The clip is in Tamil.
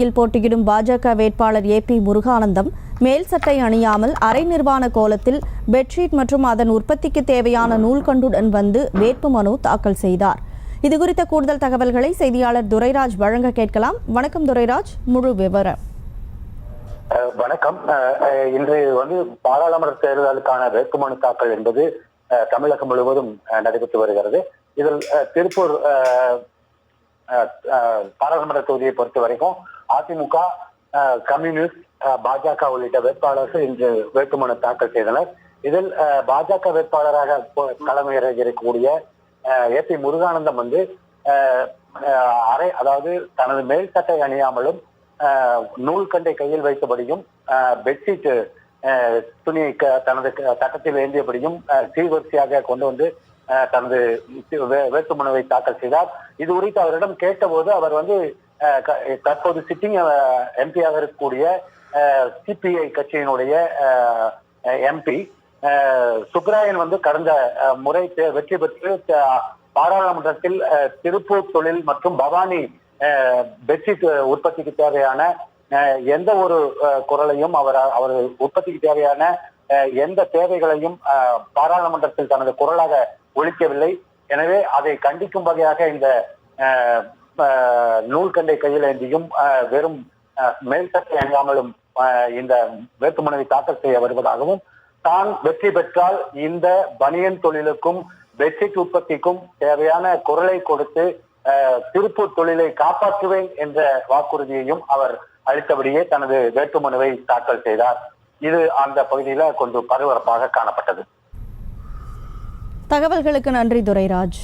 யில் போட்டியிடும் பாஜக வேட்பாளர் ஏ பி முருகானந்தம் மேல் சட்டை அணியாமல் அரை நிர்வாண கோலத்தில் பெட்ஷீட் மற்றும் அதன் உற்பத்திக்கு தேவையான நூல்கண்டுடன் வந்து வேட்புமனு தாக்கல் செய்தார். இதுகுறித்த கூடுதல் தகவல்களை செய்தியாளர் துரைராஜ் வழங்க கேட்கலாம். வணக்கம் துரைராஜ் முழு விவரம். வணக்கம். இன்று வந்து பாராளுமன்ற தேர்தலுக்கான வேட்புமனு தாக்கல் என்பது தமிழகம் முழுவதும் நடைபெற்று வருகிறது. இதில் திருப்பூர் பாராளுமன்ற தொகுதியை பொறுத்த வரைக்கும் அதிமுக கம்யூனிஸ்ட் பாஜக உள்ளிட்ட வேட்பாளர்கள் இன்று வேட்புமனு தாக்கல் செய்தனர். இதில் பாஜக வேட்பாளராக போ- இருக்கக்கூடிய ஏ பி முருகானந்தம் வந்து அரை அதாவது தனது மேல் சட்டை அணியாமலும் ஆஹ் நூல் கண்டை கையில் வைத்தபடியும் ஆஹ் பெட்ஷீட் ஆஹ் துணியை க- தனது சட்டத்தில் ஏந்தியபடியும் ஆஹ் சீர்வரிசையாக கொண்டு வந்து ஆஹ் தனது வேட்புமனுவை தாக்கல் செய்தார். இது குறித்து அவரிடம் கேட்டபோது அவர் வந்து தற்போது சிட்டிங் எம்பியாக இருக்கக்கூடிய சிபிஐ கட்சியினுடைய எம்பி சுப்ராயன் வந்து கடந்த முறை வெற்றி பெற்று பாராளுமன்றத்தில் திருப்பூர் தொழில் மற்றும் பவானி பெட்ஷீட் உற்பத்திக்கு தேவையான எந்த ஒரு குரலையும் அவர் அவர் உற்பத்திக்கு தேவையான எந்த தேவைகளையும் ஆஹ் பாராளுமன்றத்தில் தனது குரலாக ஒழிக்கவில்லை. எனவே அதை கண்டிக்கும் வகையாக இந்த ஆஹ் நூல்கண்டை கையில் ஏந்தியும் வெறும் மேல்சட்டை அணியாமலும் இந்த வேட்புமனுவை தாக்கல் செய்ய வருவதாகவும் தான் வெற்றி பெற்றால் இந்த பனியன் தொழிலுக்கும் வெற்றிக்கு உற்பத்திக்கும் தேவையான குரலை கொடுத்து திருப்பூர் தொழிலை காப்பாற்றுவேன் என்ற வாக்குறுதியையும் அவர் அளித்தபடியே தனது வேட்புமனுவை தாக்கல் செய்தார். இது அந்த பகுதியில கொஞ்சம் பரபரப்பாக காணப்பட்டது. தகவல்களுக்கு நன்றி துரைராஜ்.